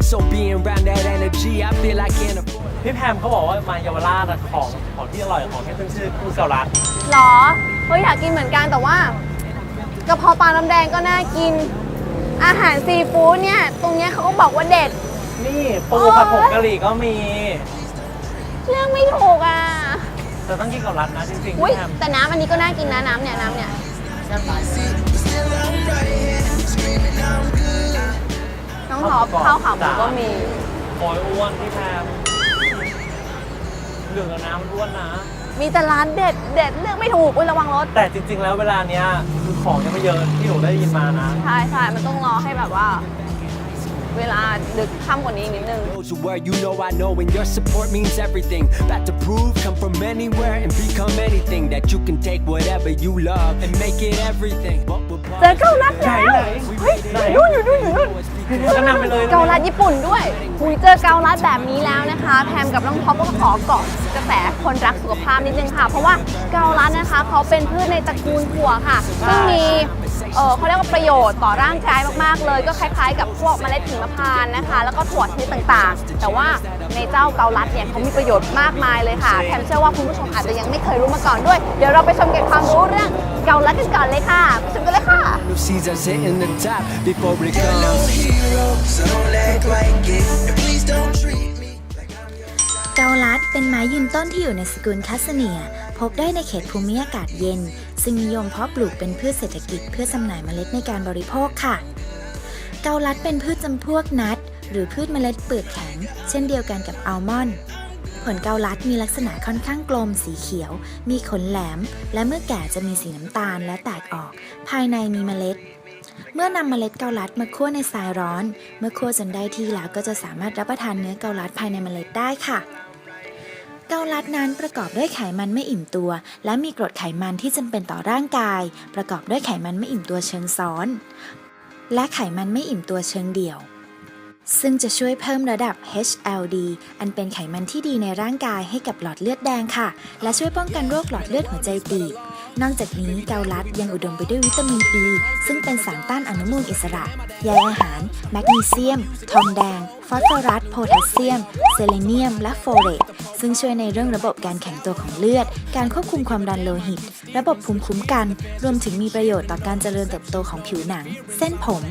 So being around that energy, I feel I can't afford. พี่แพมเขาบอกว่ามาเยาวราชอะของของที่อร่อยของที่ขึ้นชื่อคือเกาลัดหรอเฮ้ยอยากกินเหมือนกันแต่ว่ากระเพาะปลาน้ำแดงก็น่ากิน อาหารซีฟู้ดเนี่ย ตรงเนี้ยเขาก็บอกว่าเด็ด นี่ปูผัดผงกะหรี่ก็มี เรื่องไม่ถูกอะ แต่ต้องกินเกาลัดนะจริงๆอุ้ยพี่แพมแต่น้ำอันนี้ก็น่ากินนะน้ำเนี่ยน้ำเนี่ย น้องท็อปข้าวขาหมูก็มีโอยอ้วนพี่แพมเหลืองกับน้ำมันอ้วนนะ มีแต่ร้านเด็ดเด็ดเลือกไม่ถูกอุ้ยระวังรถแต่จริง ๆ แล้วเวลาเนี้ยคือของยังไม่เยอะที่หนูได้ยินมานะ ใช่ใช่มันต้องรอให้แบบว่า เวลาดึกค่ำกว่านี้นิดนึง Those who were, you know I know, and your support means everything. About to prove, come from anywhere and become anything. That you can take whatever you love and make it everything. But we're เจอเกาลัดแล้วไหนเฮ้ยไหนนู่นอยู่นู่นอยู่นู่นก็นำไปเลย เกาลัดญี่ปุ่นด้วยหุยเจอเกาลัดแบบนี้แล้วนะคะ แพมกับน้องท็อปก็ขอเกาะกระแสคนรักสุขภาพนิดนึงค่ะ เพราะว่าเกาลัดนะคะเขาเป็นพืชในตระกูลถั่วค่ะซึ่งมี เออเขาเรียกว่าประโยชน์ต่อร่างกายมากๆ เลย ก็คล้ายๆ กับพวกเมล็ดหิมพานต์นะคะ แล้วก็ถั่วชนิดต่างๆ แต่ว่าในเจ้าเกาลัดเนี่ยเขามีประโยชน์มากมายเลยค่ะแพมเชื่อว่าคุณผู้ชมอาจจะยังไม่เคยรู้มาก่อนด้วย เดี๋ยวเราไปชมเก็บความรู้เรื่องเกาลัดกันก่อนเลยค่ะไปชมกันเลยค่ะ New seasons hitting the top before it comes. hero, so don't act like it. And please don't treat me like I'm your เกาลัดเป็นไม้ยืนต้นที่อยู่ในสกุลคัสเนีย พบได้ในเขตภูมิอากาศเย็น ซึ่งนิยมเพาะปลูกเป็นพืชเศรษฐกิจเพื่อจำหน่ายเมล็ดในการบริโภคค่ะ เกาลัดเป็นพืชจำพวกนัทหรือพืชเมล็ดเปลือกแข็ง เช่นเดียวกันกับอัลมอนด์ผลเกาลัดมีลักษณะค่อนข้างกลมสีเขียว มีขนแหลม และเมื่อแก่จะมีสีน้ำตาลและแตกออก ภายในมีเมล็ด เมื่อนำเมล็ดเกาลัดมาคั่วในทรายร้อน เมื่อคั่วจนได้ที่แล้วก็จะสามารถรับประทานเนื้อเกาลัดภายในเมล็ดได้ค่ะ เกาลัดนั้นประกอบด้วยไขมันไม่อิ่มตัว และมีกรดไขมันที่จำเป็นต่อร่างกาย ประกอบด้วยไขมันไม่อิ่มตัวเชิงซ้อน และไขมันไม่อิ่มตัวเชิงเดี่ยว ซึ่งจะช่วยเพิ่มระดับ HLD อันเป็นไขมันที่ดีในร่างกายให้กับหลอดเลือดแดงค่ะ และช่วยป้องกันโรคหลอดเลือดหัวใจตีบนอกจากนี้เกาลัดยังอุดมไปด้วยวิตามินอ e, ีซึ่งเป็นสารต้านอนุมูลอิสระ ใยอาหาร แมกนีเซียม ทองแดง ฟอสฟอรัส โพแทสเซียม เซเลเนียม และโฟเรต ซึ่งช่วยในเรื่องระบบการแข็งตัวของเลือด การควบคุมความดันโลหิต ระบบภูมิคุ้มกัน รวมถึงมีประโยชน์ต่อการเจริญเติบโตของผิวหนัง เส้นผม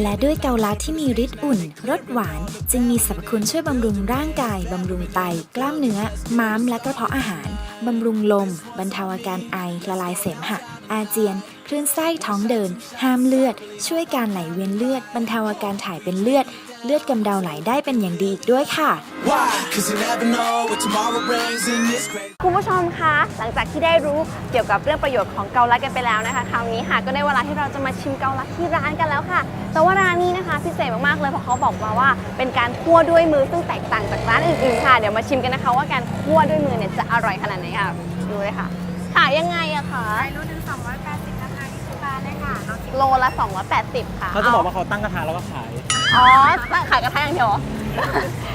และด้วยเกาลัดที่มีฤทธิ์อุ่น รสหวาน จึงมีสรรพคุณช่วยบำรุงร่างกาย บำรุงไต กล้ามเนื้อ ม้าม และกระเพาะอาหาร บำรุงลม บรรเทาอาการไอ ละลายเสมหะ อาเจียนคลื่นไส้ท้องเดิน ห้ามเลือด ช่วยการไหลเวียนเลือด บรรเทาอาการถ่ายเป็นเลือด เลือดกำเดาไหลได้เป็นอย่างดีอีกด้วยค่ะ Why? Cause you never know what tomorrow brings in this crazy. คุณผู้ชมคะ หลังจากที่ได้รู้เกี่ยวกับเรื่องประโยชน์ของเกาลัดกันไปแล้วนะคะ คราวนี้ค่ะก็ได้เวลาที่เราจะมาชิมเกาลัดที่ร้านกันแล้วค่ะ แต่ว่าร้านนี้นะคะพิเศษมากๆเลยเพราะเขาบอกมาว่าเป็นการคั่วด้วยมือซึ่งแตกต่างจากร้านอื่นๆค่ะ เดี๋ยวมาชิมกันนะคะ ว่าการคั่วด้วยมือเนี่ยจะอร่อยขนาดไหนค่ะ ดูเลยค่ะขายยังไงอะคะขายรุ่นหนึ่ง280ราคา20บาทเลยค่ะน้องจิ๊บโลละ 280 ค่ะเขาจะบอกว่าเขาตั้งกระทะแล้วก็ขาย อ๋อตั้งขายกระทะอย่างเดียวเหรอ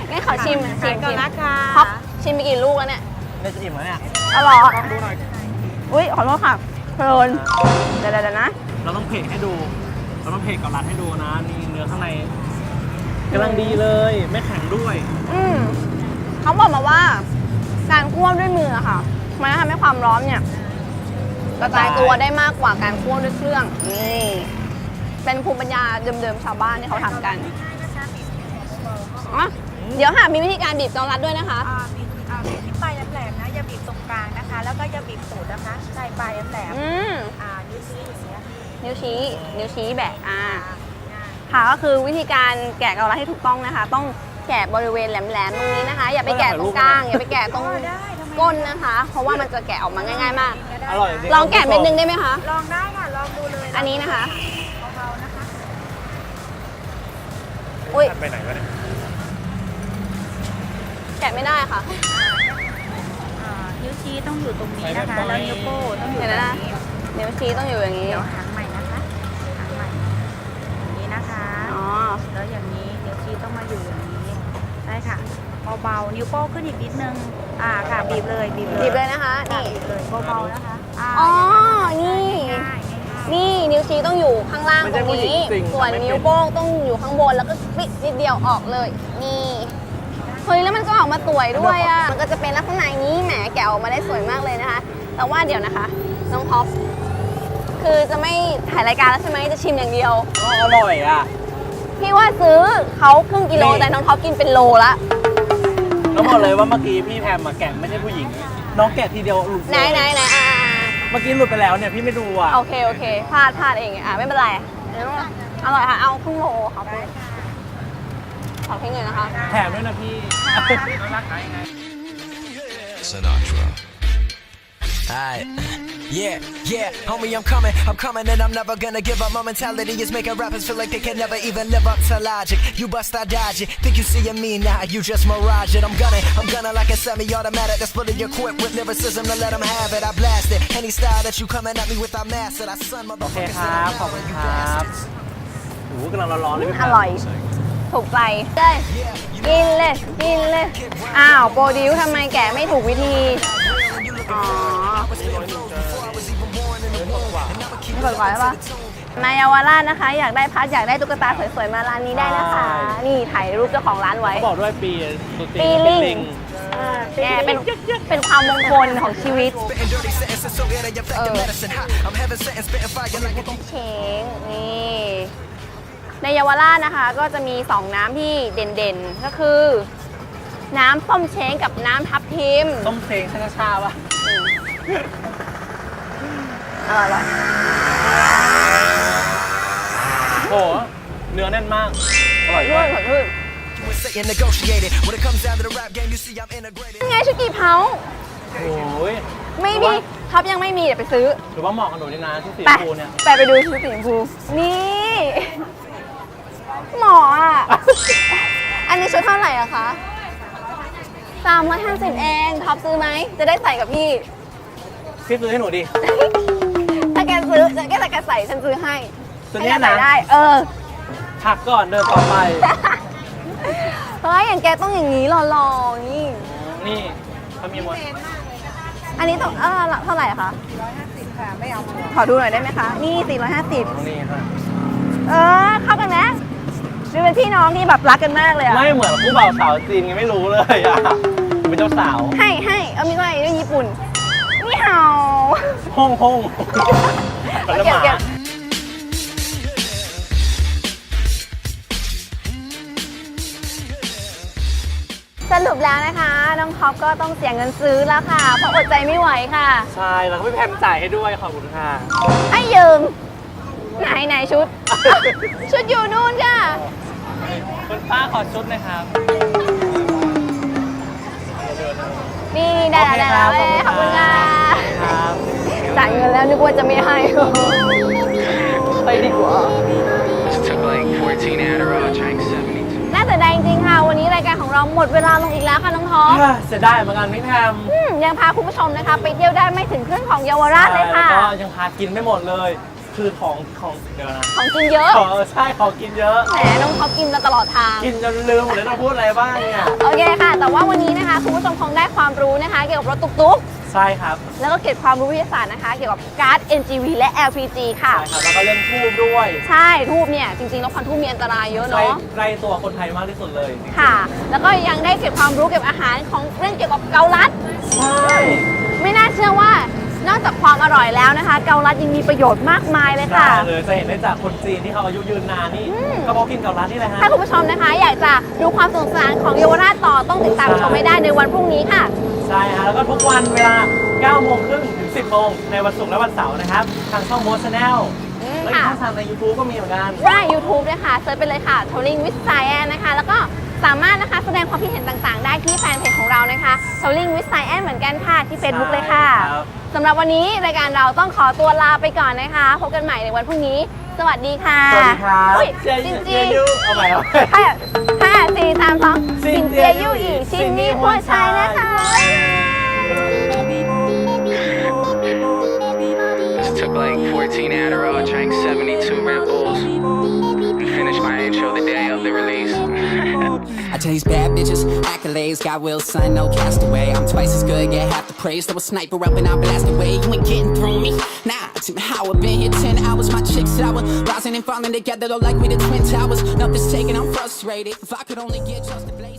งั้นขอชิมชิขายมก่อนชิมนะคะท็อปชิมไปกี่ลูกแล้วเนี่ยได้จะอิ่มแล้วเนี่ยอร่อยอุ้ยขอโทษค่ะเพลินเดี๋ยวเดี๋ยวนะ เราต้องเพกให้ดู เราต้องเพกเกาลัดให้ดูนะ นี่เนื้อข้างในกำลังดีเลย ไม่แข็งด้วย อืมเขาบอกมาว่า การคั่วด้วยมืออะค่ะ มันจะทำให้ความร้อนเนี่ยกระจายตัวได้มากกว่าการคั่วด้วยเครื่อง นี่ เป็นภูมิปัญญาเดิมๆชาวบ้านที่เขาทำกันอ๋อเดี๋ยวค่ะมีวิธีการบีบเกาลัดด้วยนะคะ อ่าบีบอ่าบีบที่ปลายแหลมๆนะ อย่าบีบตรงกลางนะคะ แล้วก็อย่าบีบตูดนะคะใช้ปลายแหลมอืมๆอ่านิ้วชี้อย่างเงี้ยนิ้วชี้ นิ้วชี้แบะอ่า อ่าค่ะก็คือวิธีการแกะเกาลัดให้ถูกต้องนะคะ ต้องแกะบริเวณแหลมๆตรงนี้นะคะ อย่าไปแกะตรงกลางอย่าไปแกะตรงอ๋อได้ทำไมก้นนะคะ เพราะว่ามันจะแกะออกมาง่าย ๆมากก็ได้อร่อยจริงลองแกะเม็ดหนึงได้ไหมคะ ลองได้ค่ะ ลองดูเลยอันนี้นะคะเบาๆนะคะ อุ้ยไปไหนวะเนี่ยแกะไม่ได้ค่ะ อ่านิ้วชี้ต้องอยู่ตรงนี้นะคะ แล้วนิ้วโป้ต้องอยู่เห็นตรแล้วงนะนี้นิ้วชี้ต้องอยู่อย่างนี้ เดี๋ยวหางใหม่นะคะหางใหม่อย่างนี้นะคะ อ๋อ แล้วอย่างนี้นิ้วชี้ต้องมาอยู่อย่างนี้ได้ค่ะเบาๆนิ้วโป้ขึ้นอีกนิดนึง อ่าค่ะบีบเลยบีบเลยบีบเลยนะคะค่ะนี่บีบเลยเบาๆนะคะาอ๋อ นี่ ง่ายๆง่าย นี่นิ้วชี้ต้องอยู่ข้างล่างไม่ตใช่รงผู้หญิงนี้จริงส่วนทำไม่เป็นนิ้วโป้งต้องอยู่ข้างบนแล้วก็ปิดนิดเดียวออกเลย นี่เฮ้ยแล้วมันก็ออกมาสวยด้วยอะ มันก็จะเป็นลักษณะอย่างนี้แหมแกะออกมาได้สวยมากเลยนะคะ แต่ว่าเดี๋ยวนะคะ น้องท็อปคือจะไม่ถ่ายรายการแล้วใช่ไหมจะชิมอย่างเดียวอ๋ออร่อยอะ พี่ว่าซื้อเขาครึ่งกิโลนี่แต่น้องท็อปกินเป็นโลละต้องบอกเลยว่าเมื่อกี้พี่แพมมาแกะไม่ใช่ผู้หญิง น้องแกะทีเดียวหลุดเลยไหนไหนไหนอ่า เมื่อกี้หลุดไปแล้วเนี่ยพี่ไม่ดูอะโอเคโอเคพลาดพลาดเองอะไม่เป็นไรอร่อยค่ะเอาครึ่งโลค่ะคุณขอทิ้งเลยนะคะ แถมด้วยนะพี่ Sinatra. Alright. Yeah, yeah, homie, I'm coming, I'm coming, and I'm never gonna give up. My mentality is making rappers feel like they can never even live up to logic. You bust, I dodge it. Think you seeing me now, nah, you just mirage it. I'm gunning, I'm gunning like a semi automatic that's fully equipped with lyricism to let them have it. I blast it. Any style that you coming at me with, I master. I son motherfuckers. Okay, โอ้โหกำลังร้อนๆเลยพี่อร่อย ถูกใจเลยกินเลย กินเลย อ้าว โปรดิวทำไมแกะไม่ถูกวิธี อ๋อ กดก่อนปะมายาวราชนะคะ อยากได้พัดอยากได้ตุ๊กตาสวยๆมาร้านนี้ได้นะคะ นี่ถ่ายรูปเจ้าของร้านไว้ บอกด้วยปีตุตีปีลิง แกเป็นเป็นความมงคลของชีวิตเชงนี่ในเยาวราชนะคะ ก็จะมี 2 น้ำที่เด่นๆ ก็คือ น้ำส้มเช้งกับน้ำทับทิม ต้มเพลงชาชาป่ะ อร่อยโหเนื้อแน่นมาก อร่อยๆด้ด้ววยยขอโทษ You and Satan negotiated. When it comes down to the rap game, you see I'm integrated. นี่ไงชุกี้เผาโอ้ย ไม่มีท็อปยังไม่มีเดี๋ยวไปซื้อ หรือว่าเหมาะกับหนูนี่นะที่สีไปฟูเนี่ย ไปไปดูชุดสีชมพูนี่ หมออะ อันนี้ชุดเท่าไหร่อะคะ350เองท็อปซื้อไหม จะได้ใส่กับพี่ พี่ซื้อให้หนูดิ ถ้าแกซื้อจะแกแต่แกใส่ฉันซื้อให้ตัวเนี้ยให้แกใส่นะได้ เออพักก่อนเดินต่อไป เฮ้ยอย่างแกต้องอย่างนี้หล่อๆนี่ นี่เขามีหมดอันนี้ต้องเออเท่าไหร่อะคะ150ค่ะ ไม่เอาขอดูหน่อยได้ไหมคะ นี่450 นี่ค่ะเออ เข้ากันนะดูเป็นพี่น้องที่แบบรักกันมากเลยอะไม่เหมือนคู่บ่าวสาวจีนไงไม่รู้เลยอะเป็นเจ้าสาว ให้ให้เอามีก็อะไรด้วยญี่ปุ่นนี่ เห่าฮ่องฮ่องเอาแล้วเก็บหมาเก็บสรุปแล้วนะคะ น้องท็อปก็ต้องเสียเงินซื้อแล้วค่ะ เพราะอดใจไม่ไหวค่ะ ใช่ แล้วก็พี่แพมจ่ายให้ด้วยขอบคุณค่ะให้ยืมไหนไหนชุด ชุดอยู่นู่นค่ะ คุณป้าขอชุดหนะครับ นี่ได้แล้วได้แล้วเอ้ยขอบคุณค่ะ ครับจ่ายเงินแล้วนึกว่าจะไม่ให้ไปดีกว่า Took like 14 Adderall, drank 72. น่าเสียดายจริงๆค่ะ วันนี้รายการของเราหมดเวลาลงอีกแล้วค่ะน้องท็อปเสียดายเหมือนกันพี่แพมอืมยังพาคุณผู้ชมนะคะ ไปเที่ยวได้ไม่ถึงครึ่งของเยาวราชเลยค่ะ แล้วก็ยังพากินไม่หมดเลย คือของของเดี๋ยวนะของกินเยอะ ของใช่ของกินเยอะ แหมน้องท็อปกินมาตลอดทาง กินจนลืมหมดเลยต้องพูดอะไรบ้างเนี่ย โอเคค่ะ แต่ว่าวันนี้นะคะ คุณผู้ชมคงได้ความรู้นะคะ เกี่ยวกับรถตุ๊ก ใช่ครับๆแล้วก็เก็บความรู้วิทยาศาสตร์นะคะ เกี่ยวกับการ์ด NGV และ LPG ค่ะ ใช่ครับแล้วก็เรื่องทูบด้วยใช่ทูบเนี่ยจริงๆแล้วควันทูบมีอันตรายเยอะใกล้เนาะ ใกล้ตัวคนไทยมากที่สุดเลยค่ะ แล้วก็ยังได้เก็บความรู้เกี่ยวกับอาหารของเรื่องเกี่ยวกับเกาลัด ใช่ไม่น่าเชื่อว่านอกจากความอร่อยแล้วนะคะ เกาลัดยังมีประโยชน์มากมายเลยค่ะ ได้เลยจะเห็นได้จากคนจีนที่เขาอายุยืนนานนี่อืมก็เพราะกินเกาลัดนี่แหละฮะ ถ้าคุณผู้ชมนะคะ อยากจะดูความสนุกสนานของเยาวราชต่อต้องติดตามชมให้ได้ในวันพรุ่งนี้ค่ะ ใช่ฮะแล้วก็ทุกวันเวลา9โมงครึ่งถึง 10โมงในวันศุกร์และวันเสาร์นะครับ ทางช่องโมชแนลอืมแล้วอีกค่ะ ช่องทางใน YouTube ก็มีเหมือนกันได้ YouTube ด้วยค่ะเซิร์ชไปเลยค่ะ t o l i n g with Science นะคะ แล้วก็สามารถนะคะแสดงความคิดเห็นต่างๆ ได้ที่แฟนเพจของเรานะคะ t o l i n g with Science เหมือนกันค่ะ ที่ Facebook เลยค่ะใช่ครับ สำหรับวันนี้รายการเราต้องขอตัวลาไปก่อนนะคะ พบกันใหม่ในวันพรุ่งนี้ สวัสดีค่ะสวัสดีครับอุ๊ยเจียจริงเจียยูเอาใหม่เอาใหม่ๆห้าห้า สี่สามสองสินเจียยู่อีชินนี่หัวใจนะคะ Just took like 14 Adderall, drank 72 Red Bull. These bad bitches, accolades, got will, son, no castaway. I'm twice as good, get half the praise. Throw a sniper up and I blast away. You ain't getting through me. Nah, to me, how I been here 10 hours. My chicks sour, rising and falling together, though, like we the Twin Towers. Nothing's taken, I'm frustrated. If I could only get just a blaze.